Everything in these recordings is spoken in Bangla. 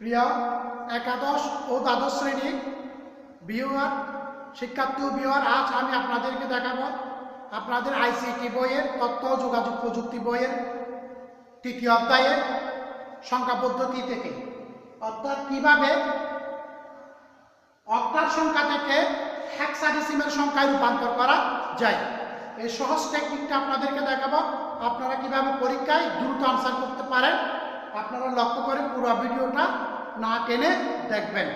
প্রিয় একাদশ ও দ্বাদশ শ্রেণির বিওয়ার শিক্ষার্থী বিওয়ার আজ আমি আপনাদেরকে দেখাবো আপনাদের আইসিটি বইয়ের তথ্য, যোগাযোগ প্রযুক্তি বইয়ের তৃতীয় অধ্যায়ের সংখ্যা পদ্ধতি থেকে। অর্থাৎ কীভাবে অক্টার সংখ্যা থেকে হ্যাক্সাডেসিমের সংখ্যায় রূপান্তর করা যায়। এই সহজ টেকনিকটা আপনাদেরকে দেখাবো। আপনারা কীভাবে পরীক্ষায় দ্রুত আনসার করতে পারেন, আপনারা লক্ষ্য করে পুরো ভিডিওটা না টেনে দেখবেন।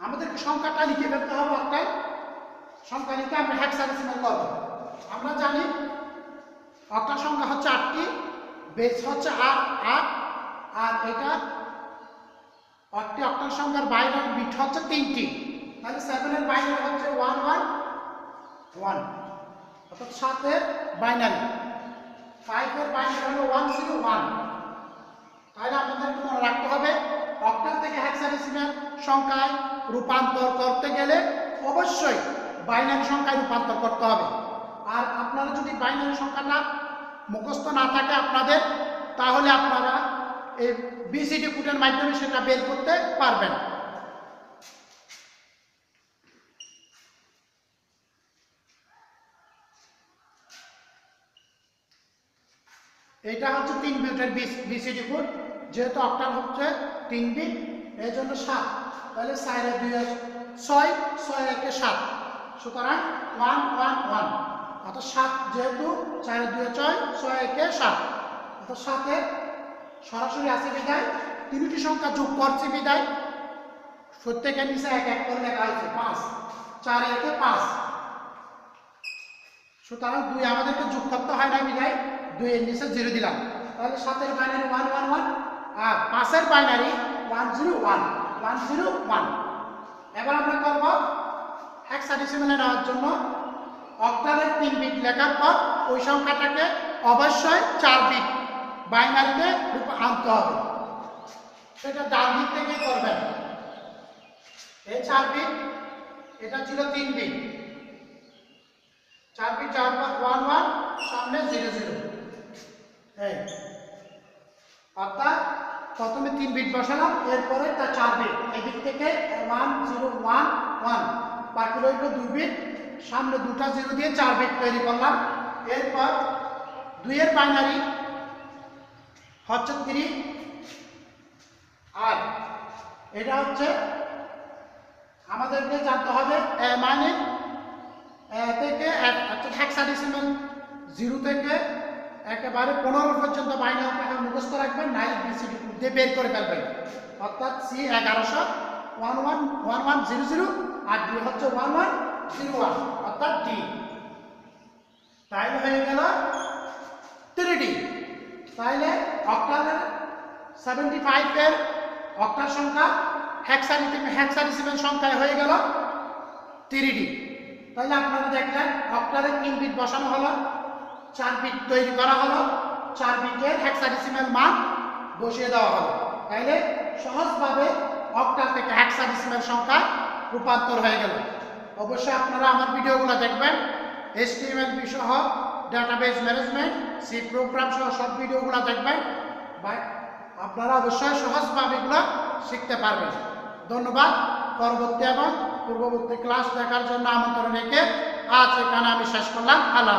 আমাদেরকে সংখ্যাটা লিখে ফেলতে হবে অক্টায় সংখ্যা লিখে আমরা হ্যাক্সাডেসিমেল করব। আমরা জানি অক্টার সংখ্যা হচ্ছে আটটি বেস হচ্ছে আট আট, আর এটা একটি অক্টাল সংখ্যার বাইনারি বিট হচ্ছে তিনটি। তাহলে সেভেনের বাইনারি হচ্ছে ওয়ান ওয়ান ওয়ান অর্থাৎ সাতের বাইনারি ফাইভের বাইনারি হলো ওয়ান জিরো ওয়ান তাহলে আপনাদেরকে মনে রাখতে হবে অক্টাল থেকে হ্যাক্সাডেসিমেল সংখ্যায় রূপান্তর করতে গেলে অবশ্যই বাইনারি সংখ্যায় রূপান্তর করতে হবে। আর আপনারা যদি বাইনারি সংখ্যাটা মুখস্থ না থাকে আপনাদের, তাহলে আপনারা এই বিসিডি কোডের মাধ্যমে সেটা বের করতে পারবেন। এটা হচ্ছে তিন বিটের বিসিডি কোড, যেহেতু অক্টাল হচ্ছে তিন বিট এই জন্য সাত। তাহলে সাইডে দুই ছয় ছয় একে সাত। সুতরাং ওয়ান ওয়ান ওয়ান। অর্থাৎ সাত যেহেতু, চারে দুই ছয় ছয় একে সাত। অর্থাৎ সাতে সরাসরি আছে বিদায়। তিনটি সংখ্যা যোগ করছে বিদায়। প্রত্যেকের নিচে এক এক করে লেখা হয়েছে, পাঁচ। চার একে পাঁচ। সুতরাং দুই আমাদেরকে যোগ করতে হয় না বিদায়। দুই এর নিচে জিরো দিলাম। তাহলে সাতের বাইনারি ওয়ান ওয়ান ওয়ান। আর পাঁচের binary one, zero, one. One zero one এবার আমরা করব হেক্সাডেসিমেলে নেওয়ার জন্য। অক্টালের তিন বিট লেখার পর ওই সংখ্যাটাকে অবশ্যই চার বিট বাইনারিতে আনতে হবে। সেটা ডান দিক থেকে করবেন। এই চার বিট এটা ছিল তিন বিট চার বিট চার ওয়ান ওয়ান সামনে জিরো জিরো এই। অর্থাৎ প্রথমে তিন বিট বসালাম, এরপরে তার চার বিট। এদিক থেকে ওয়ান জিরো ওয়ান ওয়ান বাকি রইল দুই বিট। সামনে দুটা জিরো দিয়ে চার বিট তৈরি করলাম। এরপর দুইয়ের বাইনারি হচ্ছে থ্রি আর এটা হচ্ছে আমাদেরকে জানতে হবে মানে থেকে হ্যাক্সাডেসিমাল জিরো থেকে একেবারে পনেরো পর্যন্ত বাইনারি মুখস্থ রাখবেন, নাইল বিসিডি দিয়ে বের করে ফেলবেন। অর্থাৎ সি এগারোশো one one one one zero zero আর ডি হচ্ছে ওয়ান ওয়ান জিরো ওয়ান, অর্থাৎ ডি। তাইলে হয়ে গেল থ্রি ডি তাইলে অক্টালের সেভেন্টি ফাইভের অক্টাল সংখ্যা হ্যাক্সাডিসিম হ্যাক্সাডিসিমের সংখ্যায় হয়ে গেল থ্রি ডি তাহলে আপনারা দেখলেন অক্টালের তিন বিট বসানো হলো। চার বিট তৈরি করা হলো। চার বিটের হ্যাক্সাডিসিমেল মান বসিয়ে দেওয়া হলো। তাইলে সহজভাবে অক্টাল থেকে হ্যাক্সাডিসিমেল সংখ্যা রূপান্তর হয়ে গেল। অবশ্যই আপনারা আমার ভিডিওগুলো দেখবেন। এসটিএমএল সহ ডাটাবেস ম্যানেজমেন্ট সি প্রোগ্রাম সহ সব ভিডিওগুলো দেখবেন। বা আপনারা অবশ্যই সহজভাবে এগুলো শিখতে পারবেন। ধন্যবাদ। পরবর্তী এবং পূর্ববর্তী ক্লাস দেখার জন্য আমন্ত্রণ রেখে আজ এখানে আমি শেষ করলাম। আল্লাহ